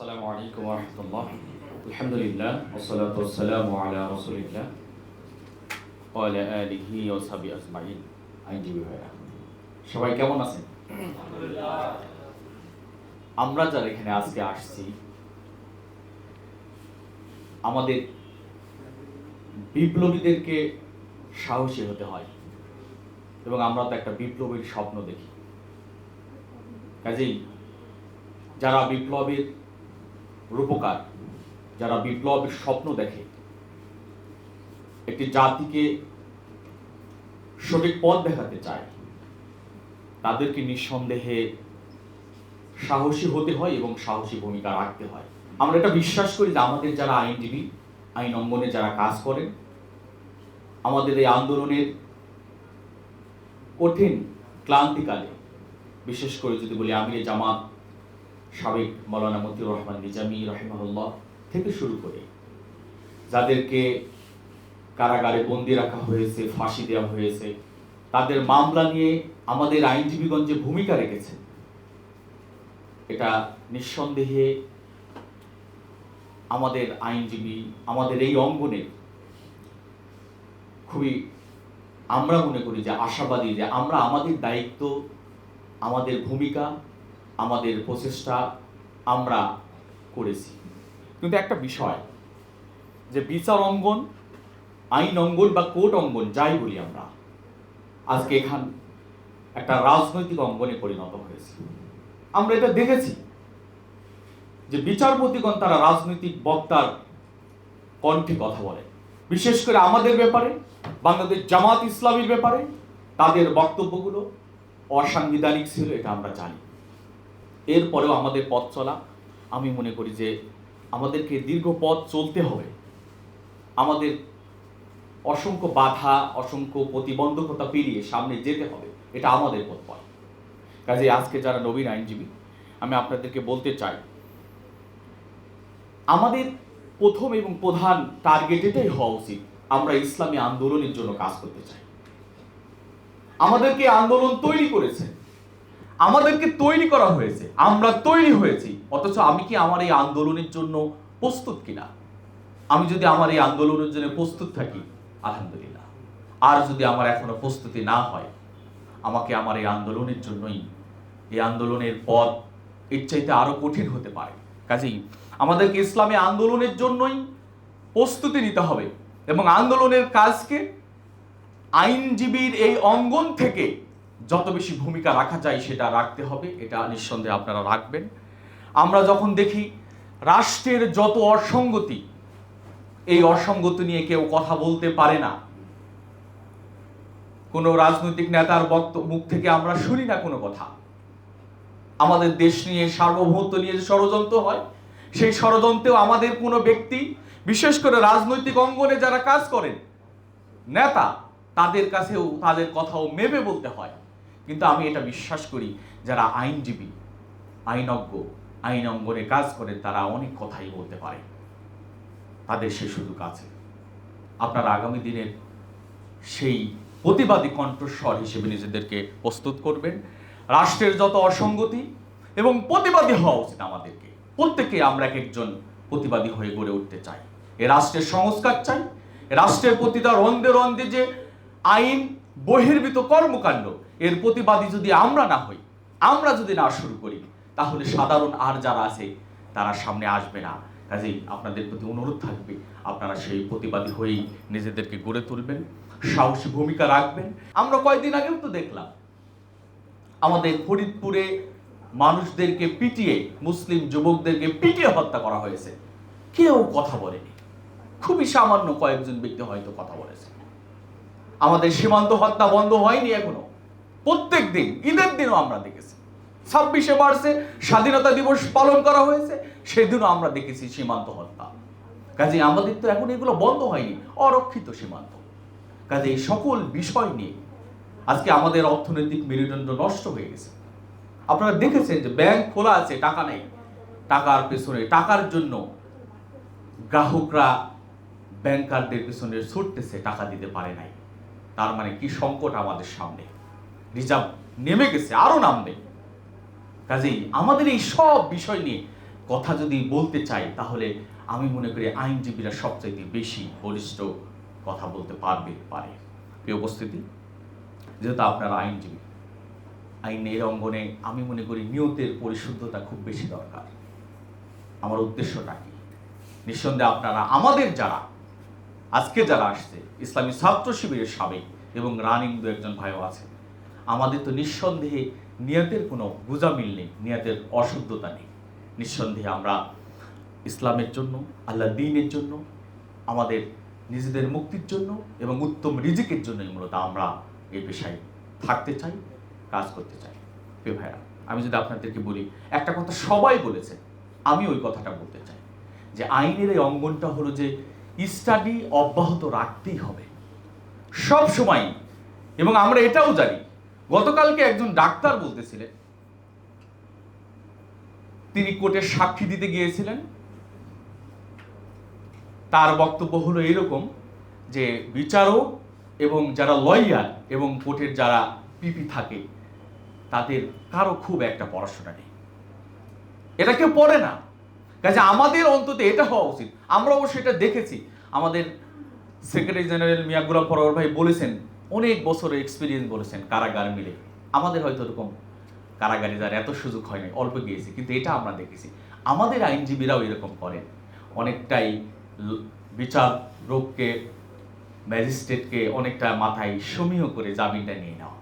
আসসালামু আলাইকুম রহমতুল্লাহ। আলহামদুলিল্লাহ ওসলাত ওসালাম আলা রসুলিল্লাহ ওয়ালা আলিহি ও সাবি আজমাইন। আইনজীবী ভাইরা সবাই কেমন আছেন? আমরা যারা এখানে আজকে আসছি আমাদের বিপ্লবীদেরকে সাহসী হতে হয় এবং আমরা তো একটা বিপ্লবীর স্বপ্ন দেখি। কাজেই যারা বিপ্লবের রূপকার, যারা বিপ্লবের স্বপ্ন দেখে। একটি জাতিকে সঠিক পথ দেখাতে চায়। তাদেরকে নিঃসন্দেহে সাহসী হতে হয় এবং সাহসী ভূমিকা রাখতে হয়। আমরা এটা বিশ্বাস করি যে আমাদের যারা আইনজীবী, আইন অঙ্গনে যারা কাজ করেন, আমাদের এই আন্দোলনের কঠিন ক্লান্তিকালে, বিশেষ করে যদি বলি আমির জামাত সাবেক মৌলানা মতিউর রহমান নিজামি রহিমাহুল্লাহ থেকে শুরু করে, যাদেরকে কারাগারে বন্দি রাখা হয়েছে, ফাঁসি দেওয়া হয়েছে, তাদের মামলা নিয়ে আমাদের আইনজীবীগণ যে ভূমিকা রেখেছে, এটা নিঃসন্দেহে আমাদের আইনজীবী, আমাদের এই অঙ্গনে খুবই আমরা মনে করি যে আশাবাদী যে আমরা আমাদের দায়িত্ব, আমাদের ভূমিকা আমাদের প্রচেষ্টা আমরা করেছি। কিন্তু একটা বিষয়, যে বিচার অঙ্গন, আইন অঙ্গন বা কোর্ট অঙ্গন, যাই বলি আমরা, আজকে এখান একটা রাজনৈতিক অঙ্গনে পরিণত হয়েছে। আমরা এটা দেখেছি যে বিচারপতিগণ তারা রাজনৈতিক বক্তার কণ্ঠে কথা বলে। বিশেষ করে আমাদের ব্যাপারে, বাংলাদেশ জামাত ইসলামীর ব্যাপারে, তাদের বক্তব্যগুলো অসাংবিধানিক ছিল, এটা আমরা জানি। এরপরেও আমাদের পথ চলা, আমি মনে করি যে আমাদেরকে দীর্ঘ পথ চলতে হবে। আমাদের অসংখ্য বাধা, অসংখ্য প্রতিবন্ধকতা পেরিয়ে সামনে যেতে হবে, এটা আমাদের পথ পথ কাজে আজকে যারা নবীন আইনজীবী, আমি আপনাদেরকে বলতে চাই, আমাদের প্রথম এবং প্রধান টার্গেট এটাই হওয়া উচিত, আমরা ইসলামী আন্দোলনের জন্য কাজ করতে চাই। আমাদেরকে আন্দোলন তৈরি করেছে। আমাদেরকে তৈরি করা হয়েছে, আমরা তৈরি হয়েছি। অথচ আমি কি আমার এই আন্দোলনের জন্য প্রস্তুত কিনা? আমি যদি আমার এই আন্দোলনের জন্য প্রস্তুত থাকি, আলহামদুলিল্লাহ। আর যদি আমার এখনও প্রস্তুতি না হয়, আমাকে আমার এই আন্দোলনের জন্যই, এই আন্দোলনের পথ এর চাইতে আরও কঠিন হতে পারে। কাজেই আমাদেরকে ইসলামী আন্দোলনের জন্যই প্রস্তুতি নিতে হবে এবং আন্দোলনের কাজকে আইনজীবীর এই অঙ্গন থেকে যত বেশি ভূমিকা রাখা যায় সেটা রাখতে হবে, এটা নিঃসন্দেহে আপনারা রাখবেন। আমরা যখন দেখি রাষ্ট্রের যত অসঙ্গতি, এই অসঙ্গতি নিয়ে কেউ কথা বলতে পারে না। কোনো রাজনৈতিক নেতার বক্তব্য মুখ থেকে আমরা শুনি না কোনো কথা। আমাদের দেশ নিয়ে সার্বভৌমত্ব নিয়ে যে ষড়যন্ত্র হয়, সেই ষড়যন্ত্রেও আমাদের কোনো ব্যক্তি, বিশেষ করে রাজনৈতিক অঙ্গনে যারা কাজ করেন, নেতা, তাদের কাছেও তাদের কথাও মেপে বলতে হয়। কিন্তু আমি এটা বিশ্বাস করি, যারা আইনজীবী, আইনজ্ঞ আইন অঙ্গনে কাজ করেন তারা অনেক কথাই বলতে পারে। তাদের সে সুযোগ আছে আপনারা আগামী দিনের সেই প্রতিবাদী কণ্ঠস্বর হিসেবে নিজেদেরকে প্রস্তুত করবেন। রাষ্ট্রের যত অসঙ্গতি এবং প্রতিবাদী হওয়া উচিত আমাদেরকে। প্রত্যেকে আমরা এক একজন প্রতিবাদী হয়ে গড়ে উঠতে চাই। এ রাষ্ট্রের সংস্কার চাই। রাষ্ট্রের প্রতিটা রন্ধে রন্ধে যে আইন বহির্ভূত কর্মকাণ্ড। এর প্রতিবাদী যদি আমরা না হই, আমরা যদি না শুরু করি, তাহলে সাধারণ আর যারা আছে, তারা সামনে আসবে না। কাজেই আপনাদের প্রতি অনুরোধ থাকবে, আপনারা সেই প্রতিবাদী হয়েই নিজেদেরকে গড়ে তুলবেন, সাহসী ভূমিকা রাখবেন। আমরা কয়েকদিন আগেও তো দেখলাম, আমাদের ফরিদপুরে মানুষদেরকে পিটিয়ে, মুসলিম যুবকদেরকে পিটিয়ে হত্যা করা হয়েছে। কেউ কথা বলেনি। খুবই সামান্য কয়েকজন ব্যক্তি হয়তো কথা বলেছে। আমাদের সীমান্ত হত্যা বন্ধ হয়নি এখনও। প্রত্যেক দিন, ঈদের দিনও আমরা দেখেছি। ছাব্বিশে মার্চে স্বাধীনতা দিবস পালন করা হয়েছে, সেদিনও আমরা দেখেছি সীমান্ত হত্যা। কাজে আমাদের তো এখন এগুলো বন্ধ হয়নি, অরক্ষিত সীমান্ত। কাজে এই সকল বিষয় নিয়ে আজকে আমাদের অর্থনৈতিক মেরুদণ্ড নষ্ট হয়ে গেছে। আপনারা দেখেছেন যে ব্যাংক খোলা আছে, টাকা নেই। টাকার পেছনে, টাকার জন্য গ্রাহকরা ব্যাংকারদের পেছনে ছুটতেছে, টাকা দিতে পারে নাই। তার মানে কি সংকট আমাদের সামনে? রিজার্ভ নেমে গেছে, আরও নামবে। কাজেই আমাদের এই সব বিষয় নিয়ে কথা যদি বলতে চাই, তাহলে আমি মনে করি আইনজীবীরা সবচাইতে বেশি বলিষ্ঠ কথা বলতে পারবে, পারে। প্রিয় উপস্থিতি, যেহেতু আপনারা আইনজীবী, আইনের অঙ্গনে আমি মনে করি নিয়তের পরিশুদ্ধতা খুব বেশি দরকার। আমার উদ্দেশ্যটা কি? নিঃসন্দেহে আপনারা আমাদের যারা আজকে যারা আসছে, ইসলামী ছাত্র শিবিরের সাবেক এবং রানিং দু একজন ভাইও আছে, আমাদের তো নিঃসন্দেহে নিয়তের কোনো গুজামিল নেই, নিয়তের অশুদ্ধতা নেই। নিঃসন্দেহে আমরা ইসলামের জন্য, আল্লাহ দিনের জন্য, আমাদের নিজেদের মুক্তির জন্য এবং উত্তম রিজিকের জন্যই মূলত আমরা এই পেশায় থাকতে চাই, কাজ করতে চাই। প্রিয় ভাইরা, আমি যদি আপনাদেরকে বলি, একটা কথা সবাই বলেছে, আমি ওই কথাটা বলতে চাই যে আইনের এই অঙ্গনটা হলো যে স্টাডি অব্যাহত রাখতেই হবে। সব সময়, এবং আমরা এটাও জানি, গতকালকে একজন ডাক্তার বলতেছিলেন, তিনি কোর্টে সাক্ষী দিতে গিয়েছিলেন। তার বক্তব্য হলো এরকম যে, বিচারক এবং যারা লয়ার এবং কোর্টের যারা পিপি থাকে, তাদের কারও খুব একটা পড়াশোনা নেই। এটা কেউ পড়ে না। কাজে আমাদের অন্তত এটা হওয়া উচিত। আমরা অবশ্য এটা দেখেছি। আমাদের সেক্রেটারি জেনারেল মিয়া গুলাম পরোয়ার ভাই বলেছেন, অনেক বছরের এক্সপিরিয়েন্স বলেছেন কারাগার মিলে। আমাদের হয়তো এরকম কারাগারে যার এত সুযোগ হয় নাই, অল্প গিয়েছি, কিন্তু এটা আমরা দেখেছি। আমাদের আইনজীবীরাও এরকম করেন। অনেকটাই ল- বিচারককে ম্যাজিস্ট্রেটকে অনেকটা মাথায় সমীহ করে জামিনটা নিয়ে নেওয়া।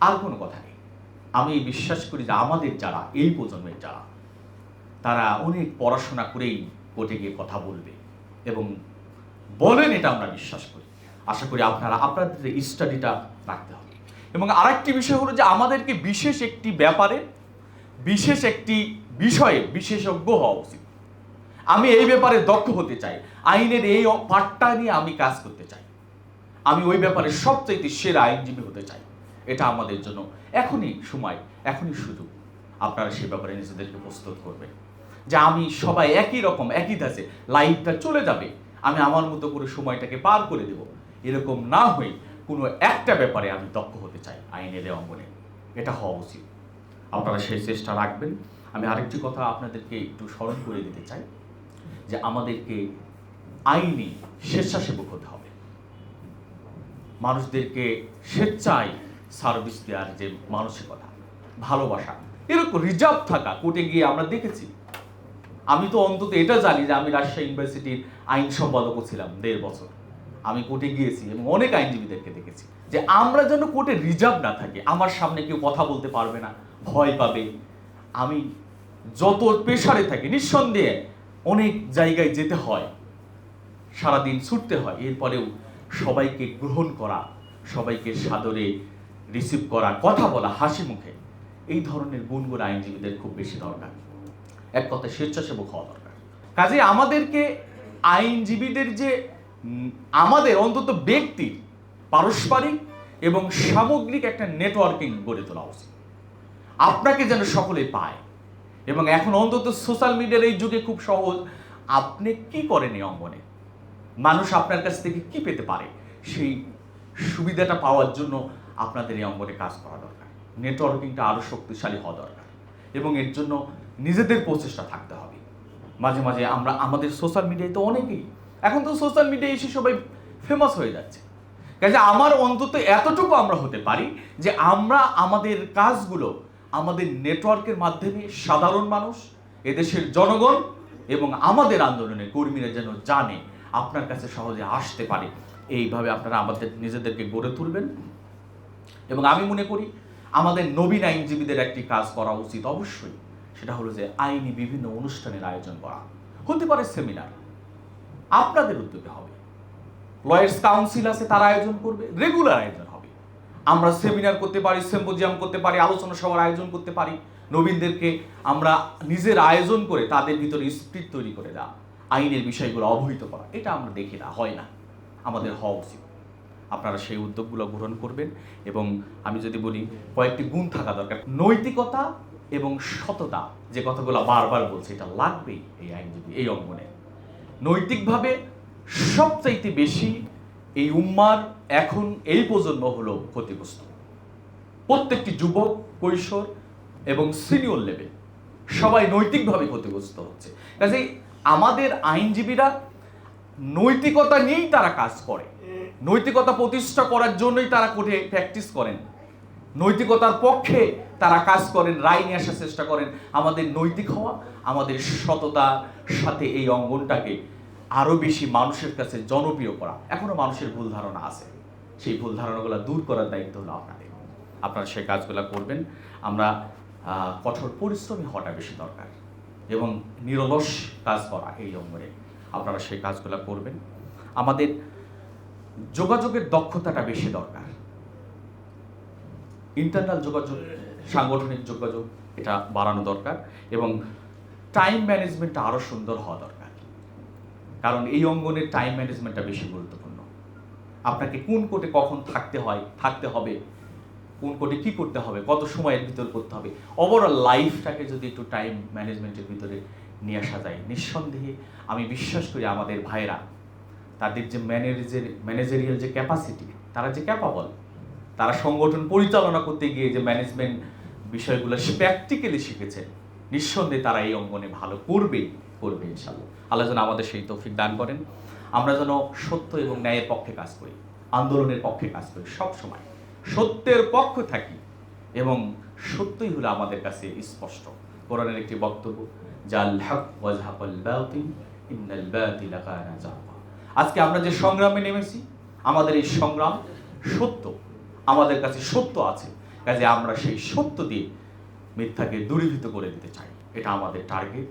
আর কোনো কথা নেই। আমি বিশ্বাস করি যে আমাদের যারা, এই প্রজন্মের যারা তারা অনেক পড়াশোনা করেই কোর্টে গিয়ে কথা বলবে এবং বলেন এটা আমরা বিশ্বাস করি। আশা করি আপনারা, আপনাদের স্টাডিটা রাখতে হবে। এবং আরেকটি বিষয় হলো যে আমাদেরকে বিশেষ একটি ব্যাপারে, বিশেষ একটি বিষয়ে বিশেষজ্ঞ হওয়া উচিত। আমি এই ব্যাপারে দক্ষ হতে চাই। আইনের এই পাঠটা নিয়ে আমি কাজ করতে চাই। আমি ওই ব্যাপারে সবচাইতে সেরা আইনজীবী হতে চাই। এটা আমাদের জন্য এখনই সময়, এখনই সুযোগ। আপনারা সে ব্যাপারে নিজেদেরকে প্রস্তুত করবেন। যে আমি সবাই একই রকম, একই ধাঁচে লাইফটা চলে যাবে, আমি আমার মতো করে সময়টাকে পার করে দেব। এরকম না হয়ে কোনো একটা ব্যাপারে আমি দক্ষ হতে চাই আইনের অঙ্গনে। এটা হওয়া উচিত। আপনারা সেই চেষ্টা রাখবেন। আমি আরেকটি কথা আপনাদেরকে একটু স্মরণ করে দিতে চাই, যে আমাদেরকে আইনি স্বেচ্ছাসেবক হতে হবে। মানুষদেরকে স্বেচ্ছায় সার্ভিস দেওয়ার যে মানসিকতা, ভালোবাসা, এরকম রিজার্ভ থাকা, কোর্টে গিয়ে আমরা দেখেছি আমি তো অন্তত এটা জানি যে আমি রাজশাহী ইউনিভার্সিটির আইন সম্পাদকও ছিলাম দেড় বছর। আমি কোর্টে গিয়েছি এবং অনেক আইনজীবীদেরকে দেখেছি যে আমরা যেন কোর্টে রিজার্ভ না থাকি, আমার সামনে কেউ কথা বলতে পারবে না, ভয় পাবে। আমি যত প্রেশারে থাকি, নিঃসন্দেহে অনেক জায়গায় যেতে হয়, সারাদিন ছুটতে হয়, এরপরেও সবাইকে গ্রহণ করা, সবাইকে সাদরে রিসিভ করা, কথা বলা, হাসি মুখে, এই ধরনের গুণগুলো আইনজীবীদের খুব বেশি দরকার। এক কথায় স্বেচ্ছাসেবক হওয়া দরকার। কাজে আমাদেরকে আইনজীবীদের যে আমাদের অন্তত ব্যক্তির পারস্পরিক এবং সামগ্রিক একটা নেটওয়ার্কিং গড়ে তোলা উচিত। আপনাকে যেন সকলে পায়। এবং এখন অন্তত সোশ্যাল মিডিয়ার এই যুগে খুব সহজ। আপনি কি করেন এই অঙ্গনে? মানুষ আপনার কাছ থেকে কি পেতে পারে? সেই সুবিধাটা পাওয়ার জন্য আপনাদের এই অঙ্গনে কাজ করা দরকার। নেটওয়ার্কিংটা আরও শক্তিশালী হওয়া দরকার। এবং এর জন্য নিজেদের প্রচেষ্টা থাকতে হবে। মাঝে মাঝে আমরা আমাদের সোশ্যাল মিডিয়ায় তো অনেকেই। এখন তো সোশ্যাল মিডিয়ায় এসে সবাই ফেমাস হয়ে যাচ্ছে। কাজে আমার অন্তত এতটুকু আমরা হতে পারি যে আমরা আমাদের কাজগুলো আমাদের নেটওয়ার্কের মাধ্যমে সাধারণ মানুষ, এদেশের জনগণ এবং আমাদের আন্দোলনের কর্মীরা যেন জানে আপনার কাছে সহজে আসতে পারে। এইভাবে আপনারা আমাদের নিজেদেরকে গড়ে তুলবেন। এবং আমি মনে করি, আমাদের নবীন আইনজীবীদের একটি কাজ করা উচিত অবশ্যই। সেটা হলো যে আইনি বিভিন্ন অনুষ্ঠানের আয়োজন করা। হতে পারে সেমিনার আপনাদের উদ্যোগে হবে। লয়ার্স কাউন্সিল আছে, তারা আয়োজন করবে। রেগুলার আয়োজন হবে। আমরা সেমিনার করতে পারি সেম্পোজিয়াম করতে পারি, আলোচনা সভার আয়োজন করতে পারি। নবীনদেরকে আমরা নিজের আয়োজন করে তাদের ভিতরে স্পিরিট তৈরি করে দেওয়া, আইনের বিষয়গুলো অবহিত করা। এটা আমরা দেখি না, হয় না। আমাদের হওয়া উচিত। আপনারা সেই উদ্যোগগুলো গ্রহণ করবেন এবং আমি যদি বলি, কয়েকটি গুণ থাকা দরকার। নৈতিকতা এবং সততা, যে কথাগুলো বারবার বলছে, এটা লাগবেই এই আইনজীবী এই অঙ্গনে। নৈতিকভাবে সবচাইতে বেশি এই উম্মার এখন এই প্রজন্ম হলো ক্ষতিগ্রস্ত। প্রত্যেকটি যুবক, কৈশোর এবং সিনিয়র লেভেল সবাই নৈতিকভাবে ক্ষতিগ্রস্ত হচ্ছে। কাজেই আমাদের আইনজীবীরা নৈতিকতা নিয়েই তারা কাজ করে। নৈতিকতা প্রতিষ্ঠা করার জন্যই তারা কোর্টে প্র্যাকটিস করেন। নৈতিকতার পক্ষে তারা কাজ করেন, রায় নিয়ে আসার চেষ্টা করেন। আমাদের নৈতিক হওয়া, আমাদের সততার সাথে এই অঙ্গনটাকে আরও বেশি মানুষের কাছে জনপ্রিয় করা। এখনও মানুষের ভুল ধারণা আছে। সেই ভুল ধারণাগুলো দূর করার দায়িত্ব হলো আপনাদের। আপনারা সেই কাজগুলো করবেন। আমরা কঠোর পরিশ্রমী হওয়াটা বেশি দরকার এবং নিরলস কাজ করা এই অঙ্গনে আপনারা সেই কাজগুলো করবেন। আমাদের যোগাযোগের দক্ষতাটা বেশি দরকার। ইন্টারনাল যোগাযোগ, সাংগঠনিক যোগাযোগ, এটা বাড়ানো দরকার এবং টাইম ম্যানেজমেন্টটা আরও সুন্দর হওয়া দরকার। কারণ এই অঙ্গনের টাইম ম্যানেজমেন্টটা বেশি গুরুত্বপূর্ণ। আপনাকে কোন কোটে কখন থাকতে হয়, থাকতে হবে, কোন কোটে কি করতে হবে, কত সময়ের ভিতর করতে হবে ওভারঅল লাইফটাকে যদি একটু টাইম ম্যানেজমেন্টের ভিতরে নিয়ে আসা যায়, নিঃসন্দেহে আমি বিশ্বাস করি আমাদের ভাইরা তাদের যে ম্যানেজার ম্যানেজারিয়াল যে ক্যাপাসিটি তারা যে ক্যাপাবল তারা সংগঠন পরিচালনা করতে গিয়ে যে ম্যানেজমেন্ট বিষয়গুলো প্র্যাকটিক্যালি শিখেছে, নিঃসন্দেহে তারা এই অঙ্গনে ভালো করবে করবে ইনশাল্লাহ আল্লাহ যেন আমাদের সেই তৌফিক দান করেন। আমরা যেন সত্য এবং ন্যায়ের পক্ষে কাজ করি, আন্দোলনের পক্ষে কাজ করি সব সময় সত্যের পক্ষ থাকি এবং সত্যই হলো আমাদের কাছে স্পষ্ট। কোরআনের একটি বক্তব্য আজকে আমরা যে সংগ্রামে নেমেছি, আমাদের এই সংগ্রাম সত্য। আমাদের কাছে সত্য আছে। কাজে আমরা সেই সত্য দিয়ে মিথ্যাকে দূরীভূত করে দিতে চাই। এটা আমাদের টার্গেট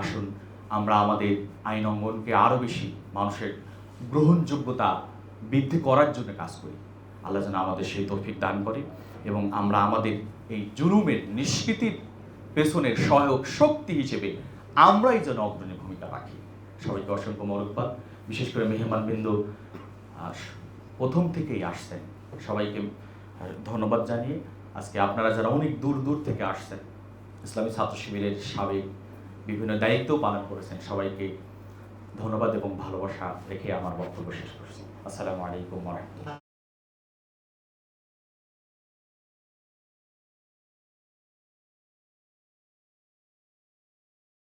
আসুন আমরা আমাদের আইন অঙ্গনকে আরও বেশি মানুষের গ্রহণযোগ্যতা বৃদ্ধি করার জন্য কাজ করি। আল্লাহ যেন আমাদের সেই তৌফিক দান করে এবং আমরা আমাদের এই জুলুমের নিষ্কৃতির পেছনের সহায়ক শক্তি হিসেবে আমরাই যেন অগ্রণী ভূমিকা রাখি। সবাইকে অসংখ্য মরকবাদ। বিশেষ করে মেহমানবৃন্দ আহ, প্রথম থেকেই আসছেন। সবাইকে ধন্যবাদ জানিয়ে আজকে আপনারা যারা অনেক দূর দূর থেকে আসছেন, ইসলামী ছাত্র শিবিরের সাবেক বিভিন্ন দায়িত্ব পালন করেছেন, সবাইকে ধন্যবাদ এবং ভালোবাসা রেখে আমার বক্তব্য শেষ করছি। আসসালামু আলাইকুম রহমতুল্লাহ।